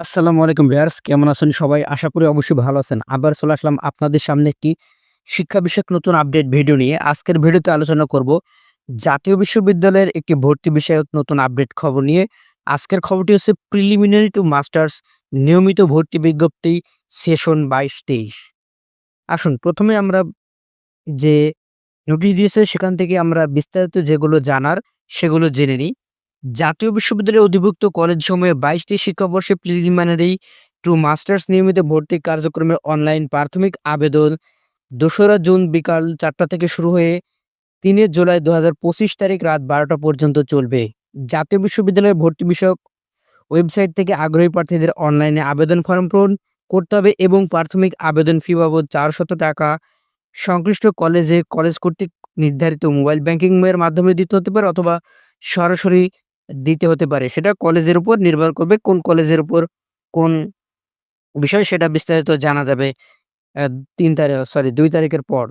আসসালামু আলাইকুম ভিউয়ার্স, কেমন আছেন সবাই? আশা করি অবশ্যই ভালো আছেন। আবার চলে আসলাম আপনাদের সামনে একটি শিক্ষা বিষয়ক নতুন আপডেট ভিডিও নিয়ে। আজকের ভিডিওতে আলোচনা করব জাতীয় বিশ্ববিদ্যালয়ের একটি ভর্তি বিষয়ক নতুন আপডেট খবর নিয়ে। আজকের খবরটি হচ্ছে প্রিলিমিনারি টু মাস্টার্স নিয়মিত ভর্তি বিজ্ঞপ্তি সেশন বাইশ তেইশ। আসুন, প্রথমে আমরা যে নোটিশ দিয়েছে, সেখান থেকে আমরা বিস্তারিত যেগুলো জানার, সেগুলো জেনে নিই। জাতীয় বিশ্ববিদ্যালয়ের অধিভুক্ত কলেজ সমূহে বাইশটি শিক্ষাবর্ষে প্রিলিমিনারি টু মাস্টার্স নিয়মিত ভর্তি কার্যক্রমের অনলাইন প্রাথমিক আবেদন। দোসরা জুন বিকাল চারটা থেকে শুরু হয়ে তিনে জুলাই দু তারিখ রাত বারোটা পর্যন্ত চলবে। জাতীয় বিশ্ববিদ্যালয়ের ভর্তি বিষয়ক ওয়েবসাইট থেকে আগ্রহী প্রার্থীদের অনলাইনে আবেদন ফর্ম পূরণ করতে হবে এবং প্রাথমিক আবেদন ফি বাবদ চারশত টাকা সংশ্লিষ্ট কলেজে কলেজ কর্তৃক নির্ধারিত মোবাইল ব্যাংকিং এর মাধ্যমে দিতে হতে পারে অথবা সরাসরি দিতে হতে পারে। সেটা কলেজের উপর নির্ভর করবে কোন কলেজের উপর কোন বিষয়, সেটা বিস্তারিত জানা যাবে তিন তারিখ সরি দুই তারিখের পর।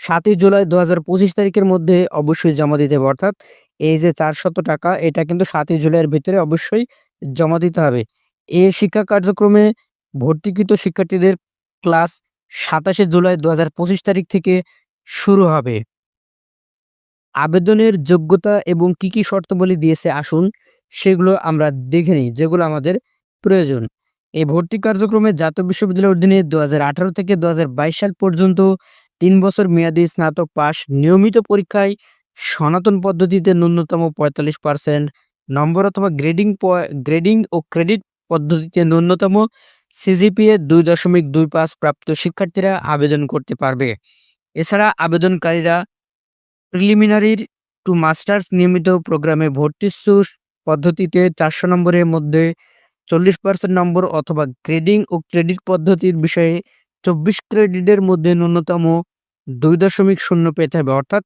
সাতই জুলাই দু হাজার পঁচিশ তারিখের মধ্যে অবশ্যই জমা দিতে হবে, অর্থাৎ এই যে চারশত টাকা, এটা কিন্তু সাতই জুলাইয়ের ভিতরে অবশ্যই জমা দিতে হবে। এই শিক্ষা কার্যক্রমে ভর্তিকৃত শিক্ষার্থীদের ক্লাস সাতাশে জুলাই দু হাজার পঁচিশ তারিখ থেকে শুরু হবে। আবেদনের যোগ্যতা এবং কি কি শর্তাবলী দিয়েছে আসুন, সেগুলো আমরা দেখে নিই, যেগুলো আমাদের প্রয়োজন। এই ভর্তি কার্যক্রমে জাতীয় বিশ্ববিদ্যালয়ের অধীনে দুহাজার আঠারো থেকে দু হাজার বাইশ সাল পর্যন্ত তিন বছর মেয়াদী স্নাতক পাস নিয়মিত পরীক্ষায় সনাতন পদ্ধতিতে ন্যূনতম পঁয়তাল্লিশ পার্সেন্ট, নম্বর অথবা গ্রেডিং গ্রেডিং ও ক্রেডিট পদ্ধতিতে ন্যূনতম সিজিপিএ দুই দশমিক দুই পাঁচ প্রাপ্ত শিক্ষার্থীরা আবেদন করতে পারবে। এছাড়া আবেদনকারীরা প্রিলিমিনারির টু মাস্টার্স নিয়মিত প্রোগ্রামে ভর্তি সুর পদ্ধতিতে চারশো নম্বরের মধ্যে চল্লিশ পার্সেন্ট নম্বর অথবা গ্রেডিং ও ক্রেডিট পদ্ধতির বিষয়ে চব্বিশ ক্রেডিটের মধ্যে ন্যূনতম দুই দশমিক শূন্য পেতে হবে। অর্থাৎ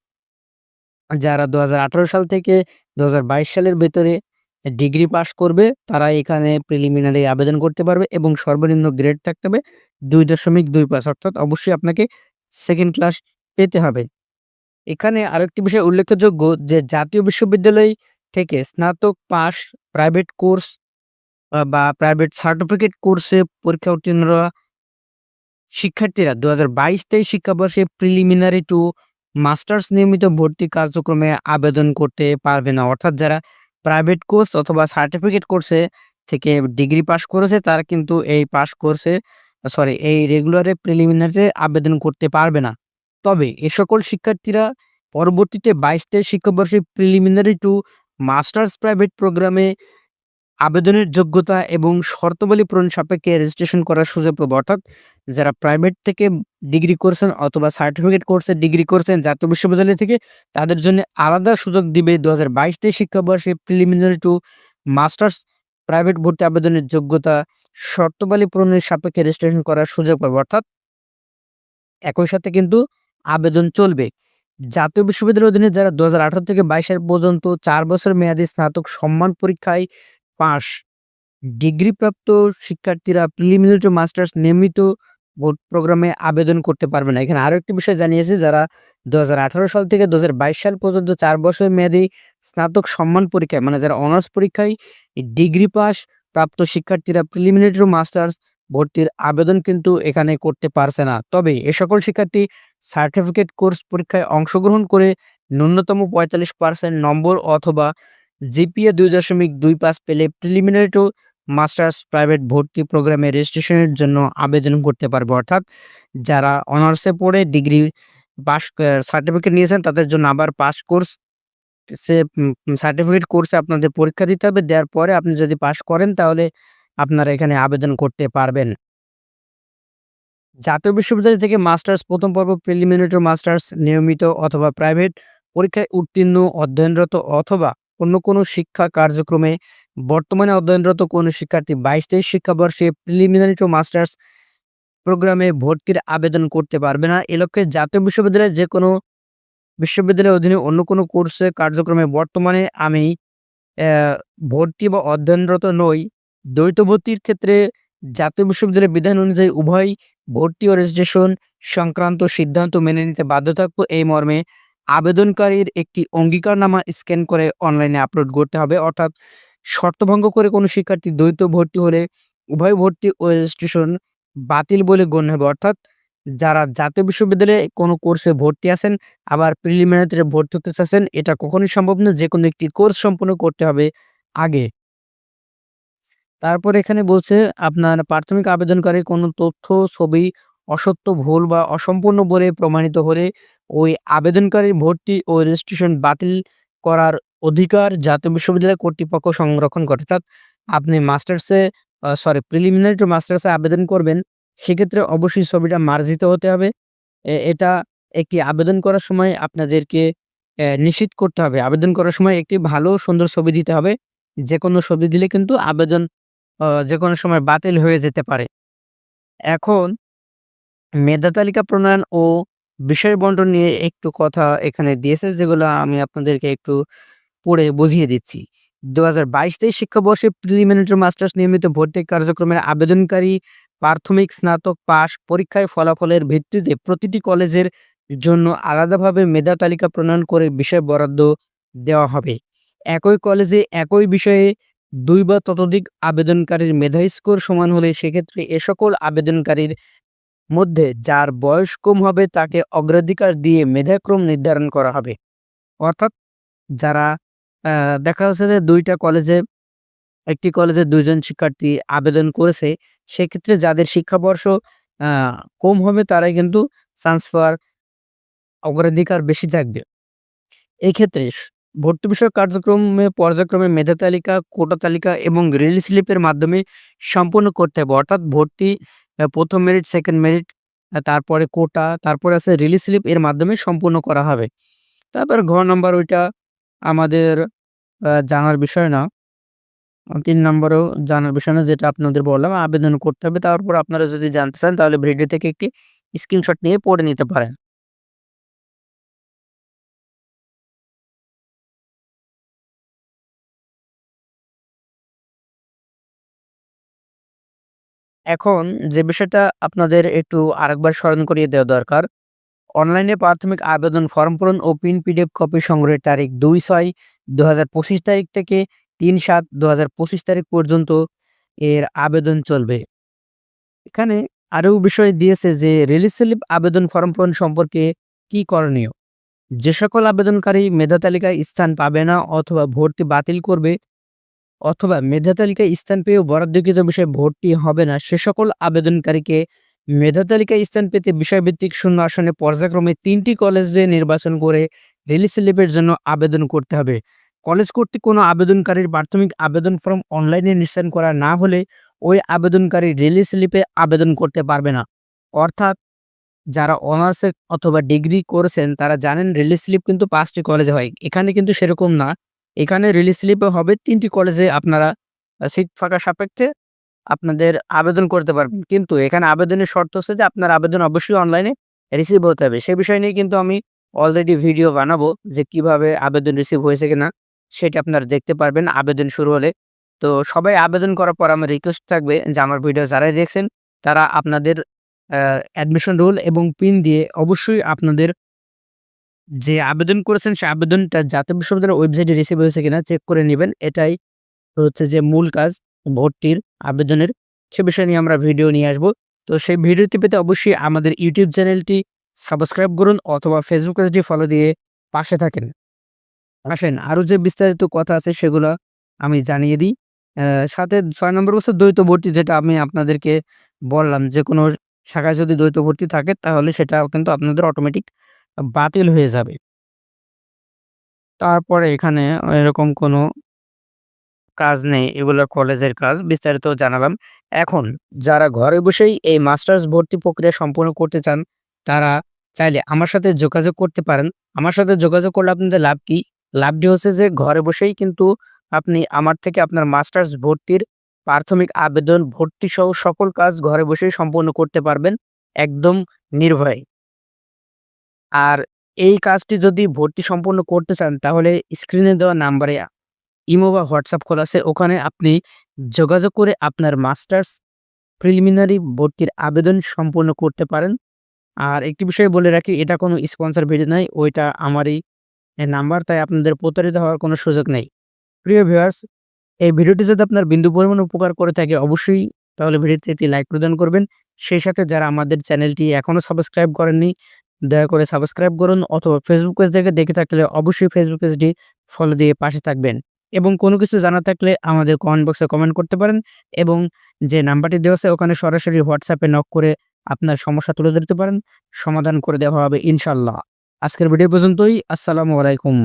যারা দু হাজার আঠারো সাল থেকে দু হাজার বাইশ সালের ভেতরে ডিগ্রি পাস করবে, তারা এখানে প্রিলিমিনারি আবেদন করতে পারবে এবং সর্বনিম্ন গ্রেড থাকতে হবে দুই দশমিক দুই পাঁচ। অর্থাৎ অবশ্যই আপনাকে সেকেন্ড ক্লাস পেতে হবে। এখানে আরেকটি বিষয় উল্লেখযোগ্য যে জাতীয় বিশ্ববিদ্যালয় থেকে স্নাতক পাস প্রাইভেট কোর্স বা প্রাইভেট সার্টিফিকেট কোর্সে পরীক্ষা উত্তীর্ণরা শিক্ষার্থীরা দু হাজার বাইশ তেইশ শিক্ষাবর্ষে প্রিলিমিনারি টু মাস্টার্স নিয়মিত ভর্তি কার্যক্রমে আবেদন করতে পারবে না। অর্থাৎ যারা প্রাইভেট কোর্স অথবা সার্টিফিকেট কোর্সে থেকে ডিগ্রি পাস করেছে, তারা কিন্তু এই পাস কোর্সে সরি এই রেগুলারে প্রিলিমিনারিতে আবেদন করতে পারবে না। তবে এ সকল শিক্ষার্থীরা পরবর্তীতে বাইশ তেইশ শিক্ষাবর্ষে প্রিলিমিনারি টু মাস্টার্স প্রাইভেট প্রোগ্রামে আবেদনের যোগ্যতা এবং শর্তাবলী পূরণ সাপেক্ষে রেজিস্ট্রেশন করার সুযোগ পাবে। অর্থাৎ যারা প্রাইভেট থেকে ডিগ্রি করছেন অথবা সার্টিফিকেট কোর্সে ডিগ্রি করছেন জাতীয় বিশ্ববিদ্যালয় থেকে, তাদের জন্য আলাদা সুযোগ দিবে দু হাজার বাইশ তেইশ শিক্ষাবর্ষে প্রিলিমিনারি টু মাস্টার্স প্রাইভেট ভর্তি আবেদনের যোগ্যতা শর্তাবলী পূরণের সাপেক্ষে রেজিস্ট্রেশন করার সুযোগ পাবে। অর্থাৎ একই সাথে কিন্তু আবেদন চলবে। জাতীয় বিশ্ববিদ্যালয়ের অধীনে যারা দু হাজার আঠারো থেকে বাইশ সাল পর্যন্ত চার বছর মেয়াদী স্নাতক সম্মান পরীক্ষায় পাস ডিগ্রিপ্রাপ্ত শিক্ষার্থীরা প্রিলিমিনারি মাস্টার্স নিয়মিত ভোট প্রোগ্রামে আবেদন করতে পারবে না। এখানে আরও একটি বিষয় জানিয়েছে, যারা দু হাজার আঠারো সাল থেকে দুহাজার বাইশ সাল পর্যন্ত চার বছর মেয়াদী স্নাতক সম্মান পরীক্ষায় মানে যারা অনার্স পরীক্ষায় ডিগ্রি পাস প্রাপ্ত শিক্ষার্থীরা প্রিলিমিনারি মাস্টার্স ভর্তির আবেদন কিন্তু এখানে করতে পারছে না। তবে এ সকল শিক্ষার্থী সার্টিফিকেট কোর্স পরীক্ষায় অংশগ্রহণ করে ন্যূনতম পঁয়তাল্লিশ পার্সেন্ট নম্বর অথবা জিপিএ দুই দশমিক দুই পাঁচ পেলে প্রিলিমিনারি টু মাস্টার্স প্রাইভেট ভর্তি প্রোগ্রামে রেজিস্ট্রেশনের জন্য আবেদন করতে পারবে। অর্থাৎ যারা অনার্সে পড়ে ডিগ্রি পাস সার্টিফিকেট নিয়েছেন তাদের জন্য আবার পাস কোর্স সে সার্টিফিকেট কোর্সে আপনাদের পরীক্ষা দিতে হবে। দেওয়ার পরে আপনি যদি পাস করেন তাহলে আপনারা এখানে আবেদন করতে পারবেন। জাতীয় বিশ্ববিদ্যালয় থেকে মাস্টার্স, প্রথম পর্ব, প্রিলিমিনারি মাস্টার্স, নিয়মিত অথবা প্রাইভেট পরীক্ষায় উত্তীর্ণ, অধ্যয়নরত অথবা অন্য কোনো শিক্ষা কার্যক্রমে বর্তমানে অধ্যয়নরত কোনো শিক্ষার্থী বাইশ তেইশ শিক্ষাবর্ষে প্রিলিমিনারি টু মাস্টার্স প্রোগ্রামে ভর্তির আবেদন করতে পারবে না। এ লক্ষ্যে জাতীয় বিশ্ববিদ্যালয়ে যে কোনো বিশ্ববিদ্যালয়ের অধীনে অন্য কোনো কোর্সে কার্যক্রমে বর্তমানে আমি ভর্তি বা অধ্যয়নরত নই। দ্বৈত ভর্তির ক্ষেত্রে জাতীয় বিশ্ববিদ্যালয়ের বিধান অনুযায়ী উভয় ভর্তি ও রেজিস্ট্রেশন সংক্রান্ত সিদ্ধান্ত মেনে নিতে বাধ্য থাকব। এই মর্মে আবেদনকারীর একটি অঙ্গীকারনামা স্ক্যান করে অনলাইনে আপলোড করতে হবে। অর্থাৎ শর্তভঙ্গ করে কোনো শিক্ষার্থী দ্বৈত ভর্তি হলে উভয় ভর্তি ও রেজিস্ট্রেশন বাতিল বলে গণ্য হবে। অর্থাৎ যারা জাতীয় বিশ্ববিদ্যালয়ে কোনো কোর্সে ভর্তি আছেন, আবার প্রিলিমিনারিতে ভর্তি হতে চাচ্ছেন, এটা কখনোই সম্ভব না যে কোনো একটি কোর্স সম্পূর্ণ করতে হবে আগে। তারপর এখানে বলছে, আপনার প্রাথমিক আবেদনকারী কোনো তথ্য, ছবি, অসত্য, ভুল বা অসম্পূর্ণ বলে প্রমাণিত হলে ওই আবেদনকারীর ভর্তি ও রেজিস্ট্রেশন বাতিল করার অধিকার জাতীয় বিশ্ববিদ্যালয় কর্তৃপক্ষ সংরক্ষণ করে। অর্থাৎ আপনি মাস্টার্সে সরি প্রিলিমিনারি টু মাস্টার্সে আবেদন করবেন, সেক্ষেত্রে অবশ্যই ছবিটা মার্জিত হতে হবে। এটা একটি আবেদন করার সময় আপনাদেরকে নিশ্চিত করতে হবে। আবেদন করার সময় একটি ভালো, সুন্দর ছবি দিতে হবে। যে কোনো ছবি দিলে কিন্তু আবেদন যে কোনো সময় বাতিল হয়ে যেতে পারে। এখন মেধা তালিকা প্রণয়ন ও বিষয় বন্টন নিয়ে একটু কথা এখানে দিয়েছে, যেগুলো আমি আপনাদেরকে একটু পড়ে বুঝিয়ে দিচ্ছি। দু হাজার বাইশ তেইশ শিক্ষাবর্ষে প্রিলিমিনারি মাস্টার্স নিয়মিত ভর্তি কার্যক্রমের আবেদনকারী প্রাথমিক স্নাতক পাশ পরীক্ষায় ফলাফলের ভিত্তিতে প্রতিটি কলেজের জন্য আলাদাভাবে মেধা তালিকা প্রণয়ন করে বিষয় বরাদ্দ দেওয়া হবে। একই কলেজে একই বিষয়ে দুই বা ততোধিক আবেদনকারীর মেধা স্কোর সমান হলে সেক্ষেত্রে এ সকল আবেদনকারীর মধ্যে যার বয়স কম হবে তাকে অগ্রাধিকার দিয়ে মেধাক্রম নির্ধারণ করা হবে। অর্থাৎ যারা দেখা যাচ্ছে যে দুইটা কলেজে, একটি কলেজে দুইজন শিক্ষার্থী আবেদন করেছে, সেক্ষেত্রে যাদের শিক্ষাবর্ষ কম হবে তারাই কিন্তু চান্স পাওয়ার অগ্রাধিকার বেশি থাকবে। এই ক্ষেত্রে স- ভর্তি বিষয়ক কার্যক্রমে পর্যায়ক্রমে মেধা তালিকা, কোটা তালিকা এবং রিলিজ স্লিপের মাধ্যমে সম্পূর্ণ করতে হবে। অর্থাৎ ভর্তি প্রথম মেরিট সেকেন্ড মেরিট তারপরে কোটা, তারপরে আছে রিলিজ স্লিপ এর মাধ্যমে সম্পূর্ণ করা হবে। তারপর ঘ নম্বর ওইটা আমাদের জানার বিষয় না। তিন নম্বরেও জানার বিষয় না, যেটা আপনাদের বললাম, আবেদন করতে হবে। তারপর আপনারা যদি জানতে চান, তাহলে ভিডিও থেকে একটি স্ক্রিনশট নিয়ে পড়ে নিতে পারেন। এখন যে বিষয়টা আপনাদের একটু আরেকবার স্মরণ করিয়ে দেওয়া দরকার, অনলাইনে প্রাথমিক আবেদন ফর্ম পূরণ ও প্রিন্ট পিডিএফ কপি সংগ্রহের তারিখ দুই ছয় দু তারিখ থেকে তিন সাত দু তারিখ পর্যন্ত এর আবেদন চলবে। এখানে আরও বিষয় দিয়েছে যে রিলিজ স্লিপ আবেদন ফর্ম পূরণ সম্পর্কে কি করণীয়? যে সকল আবেদনকারী মেধা তালিকায় স্থান পাবে না অথবা ভর্তি বাতিল করবে অথবা মেধা তালিকায় স্থান পেয়েও বরাদ্দকৃত বিষয়ে ভর্তি হবে না। সে সকল আবেদনকারীকে মেধা তালিকায় স্থান পেতে বিষয়ভিত্তিক শূন্য আসনে পর্যায়ক্রমে তিনটি কলেজে নির্বাচন করে রেলি স্লিপের জন্য আবেদন করতে হবে। কলেজ কর্তৃক কোনো আবেদনকারীর প্রাথমিক আবেদন ফর্ম অনলাইনে নিশ্চয়ন করা না হলে ওই আবেদনকারী রেলি স্লিপে আবেদন করতে পারবে না। অর্থাৎ যারা অনার্সে অথবা ডিগ্রি করেছেন তারা জানেন রেলি স্লিপ কিন্তু পাঁচটি কলেজে হয়। এখানে কিন্তু সেরকম না। এখানে রিলিজ স্লিপে হবে তিনটি কলেজে আপনারা সিট ফাঁকা সাপেক্ষে আপনাদের আবেদন করতে পারবেন। কিন্তু এখানে আবেদনের শর্ত হচ্ছে যে আপনার আবেদন অবশ্যই অনলাইনে রিসিভ হতে হবে। সে বিষয় নিয়ে কিন্তু আমি অলরেডি ভিডিও বানাবো যে কীভাবে আবেদন রিসিভ হয়েছে কিনা, সেটা আপনারা দেখতে পারবেন। আবেদন শুরু হলে তো সবাই আবেদন করার পর আমার রিকোয়েস্ট থাকবে যে আমার ভিডিও যারাই দেখছেন, তারা আপনাদের অ্যাডমিশন রোল এবং পিন দিয়ে অবশ্যই আপনাদের যে আবেদন করেছেন সে আবেদনটা জাতীয় বিশ্ববিদ্যালয়ের ওয়েবসাইটে রিসিভ হয়েছে কিনা চেক করে নেবেন। এটাই হচ্ছে যে মূল কাজ ভর্তির আবেদনের। সে বিষয় নিয়ে আমরা ভিডিও নিয়ে আসব। তো সেই ভিডিওটি পেতে অবশ্যই আমাদের ইউটিউব চ্যানেলটি সাবস্ক্রাইব করুন অথবা ফেসবুক পেজটি ফলো দিয়ে পাশে থাকেন। আসেন, আরও যে বিস্তারিত কথা আছে সেগুলো আমি জানিয়ে দিই। সাথে ছয় নম্বর বছর দ্বৈত ভর্তি যেটা আমি আপনাদেরকে বললাম, যে কোনো শাখায় যদি দ্বৈত ভর্তি থাকে তাহলে সেটা কিন্তু আপনাদের অটোমেটিক বাতিল হয়ে যাবে। তারপরে এখানে এরকম কোনো কাজ নেই, এগুলো কলেজের কাজ, বিস্তারিত জানালাম। এখন যারা ঘরে বসেই এই মাস্টার্স ভর্তি প্রক্রিয়া সম্পূর্ণ করতে চান, তারা চাইলে আমার সাথে যোগাযোগ করতে পারেন। আমার সাথে যোগাযোগ করলে আপনাদের লাভ কি? লাভটি হচ্ছে যে ঘরে বসেই কিন্তু আপনি আমার থেকে আপনার মাস্টার্স ভর্তির প্রাথমিক আবেদন ভর্তি সহ সকল কাজ ঘরে বসেই সম্পূর্ণ করতে পারবেন। একদম নির্ভয়ে। আর এই কাজটি যদি ভর্তি সম্পূর্ণ করতে চান, তাহলে স্ক্রিনে দেওয়া নাম্বারে ইমো বা হোয়াটসঅ্যাপ খোলা আছে। ওখানে আপনি যোগাযোগ করে আপনার মাস্টার্স প্রিলিমিনারি ভর্তির আবেদন সম্পূর্ণ করতে পারেন। আর একটি বিষয় বলে রাখি, এটা কোনো স্পন্সর ভিডিও নয়, ওইটা আমারই নাম্বার তাই আপনাদের প্রতারিত হওয়ার কোনো সুযোগ নেই। প্রিয় ভিউয়ার্স এই ভিডিওটি যদি আপনার বিন্দু পরিমাণ উপকার করে থাকে, অবশ্যই তাহলে ভিডিওতে একটি লাইক প্রদান করবেন। সেই সাথে যারা আমাদের চ্যানেলটি এখনও সাবস্ক্রাইব করেননি দয়া করে সাবস্ক্রাইব করুন অথবা ফেসবুক পেজ থেকে দেখে থাকলে অবশ্যই ফেসবুক পেজটি ফলো দিয়ে পাশে থাকবেন। এবং কোনো কিছু জানা থাকলে আমাদের কমেন্ট বক্সে কমেন্ট করতে পারেন এবং যে নাম্বারটি দেওয়া আছে ওখানে সরাসরি হোয়াটসঅ্যাপে নক করে আপনার সমস্যা তুলে ধরতে পারেন। সমাধান করে দেওয়া হবে ইনশাল্লাহ আজকের ভিডিও পর্যন্তই। আসসালামু আলাইকুম।